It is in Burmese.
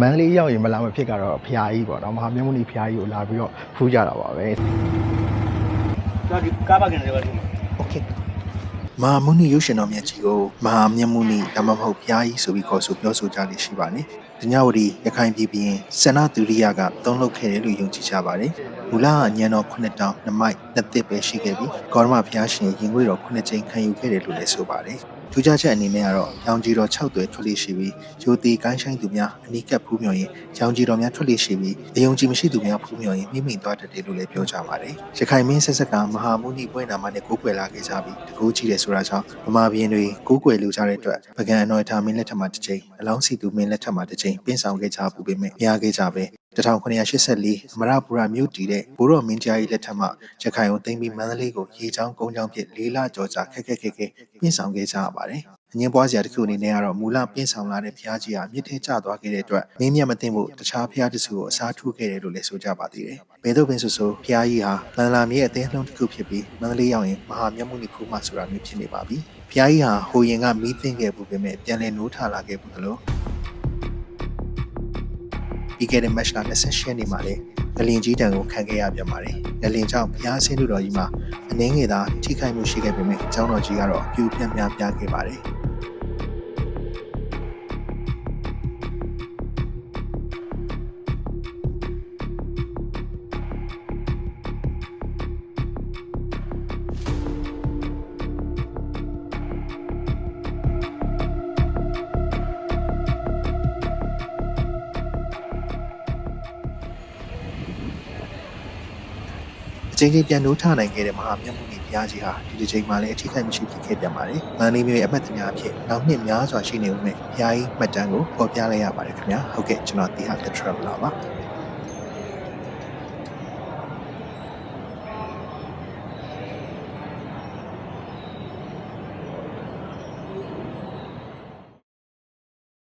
မန္တလေးရောက်ရင်မလာမဖြစ်ကတော့ဖျားကြီးပေါ့နော်မဟာမြတ်မုနီဖျားကြီးကိုလာပြီးတော့ဖူးကြတာပါပဲ ကျွန်တော်ဒီကားပါကင်တွေပါဒီမှာ โอเคမဟာမုနီရုပ်ရှင်တော်မြတ်ကြီးကိုမဟာမြတ်မုနီဒါမှမဟုတ်ဖျားကြီးဆိုပြီးခေါ်ဆိုပြောဆိုကြလိမ့်ရှိပါတယ်။ ဒညဝတီရခိုင်ပြည်ပြည်စန္ဒသူရိယကသုံးလုပ်ခဲ့တယ်လို့ယုံကြည်ကြပါတယ်။မူလကညံတော်9တောင်2မိုက်2သစ်ပဲရှိခဲ့ပြီးကောရမဖျားရှင်ရင်ငွေတော်9ချိန်ခံယူခဲ့တယ်လို့လည်းဆိုပါတယ်။ထူးခြားချက်အနေနဲ့ကတော့ရောင်ကြီးတော်6သွဲထွက်လေးရှိပြီးရိုတီကိုင်းဆိုင်သူများအနီးကပ်ဖူးမြော်ရင်ရောင်ကြီးတော်များထွက်လေးရှိပြီးအယုံကြည်မရှိသူများဖူးမြော်ရင်မိမိသွားတတ်တယ်လို့လည်းပြောကြပါတယ်။ရခိုင်မင်းဆက်ဆက်ကမဟာမုနီပွဲနာမနဲ့ကိုးကွယ်လာခဲ့ကြပြီးတကူကြီးတယ်ဆိုတာကြောင့်ဗမာပြည်တွေကိုးကွယ်လူကြတဲ့အတွက်ပကံအနော်ထာမင်းလက်ထက်မှာတစ်ချိန်အလောင်းစီသူမင်းလက်ထက်မှာတစ်ချိန်ပြင်ဆောင်ခဲ့ကြပူပေမဲ့မရခဲ့ကြပဲ1984အမရပူရမြို့တည်တဲ့ဘိုးတော်မင်းကြားကြီးလက်ထက်မှာရခိုင်ကိုသိမ်းပြီးမန္တလေးကိုရေချောင်းကုန်းချောင်းဖြစ်လေးလကျော်ကြာခက်ခက်ခဲခဲပြင်ဆောင်ခဲ့ကြရပါတယ်။အငင်းပွားစရာတစ်ခုအနေနဲ့ကတော့မူလပြင်ဆောင်လာတဲ့ဘုရားကြီးဟာမြစ်ထဲကျသွားခဲ့တဲ့အတွက်မင်းမြတ်မသိမ့်ဖို့တခြားဘုရားတစုကိုအစားထိုးခဲ့တယ်လို့လည်းဆိုကြပါသေးတယ်။ဘယ်တော့ပင်ဆိုဆိုဘုရားကြီးဟာမန္တလာမြေအသင်းလုံးတစ်ခုဖြစ်ပြီးမန္တလေးရောက်ရင်မဟာမြတ်မုနိဖူးမဆိုတာမျိုးဖြစ်နေပါပြီ။ဘုရားကြီးဟာဟိုရင်ကမီးသိမ့်ခဲ့မှုပဲမဲ့ပြန်လည်နိုးထလာခဲ့ဘူးသလို ပြီးခဲ့တဲ့ match က28ရက်နေ့မှာလည်းငလင်ကြီးတံကိုခံခဲ့ရပြန်ပါတယ်။ငလင်ကြောင့်ဘုရားဆင်းလူတော်ကြီးမှာအနှင်းငယ်သာထိခိုက်မှုရှိခဲ့ပေမဲ့အကြောင်းတော်ကြီးကတော့အပြူပြန့်များပြားခဲ့ပါတယ်။ ချိန်ချင်းပြန်နိုးထနိုင်ခဲ့တဲ့မဟာမြတ်မုနီဘုရားကြီးဟာဒီတစ်ချိန်မှာလည်းအထီးခိုက်မရှိဖြစ်ခဲ့ပြန်ပါတယ်။မန္တလေးမြို့ရဲ့အမတ်တများအဖြစ်နောက်နှစ်များစွာရှိနေဦးမယ်။ဘုရားကြီးမှတ်တမ်းကိုပေါ်ပြလိုက်ရပါတယ်ခင်ဗျာ။ဟုတ်ကဲ့ကျွန်တော်တီဟာ The Traveler ပါ။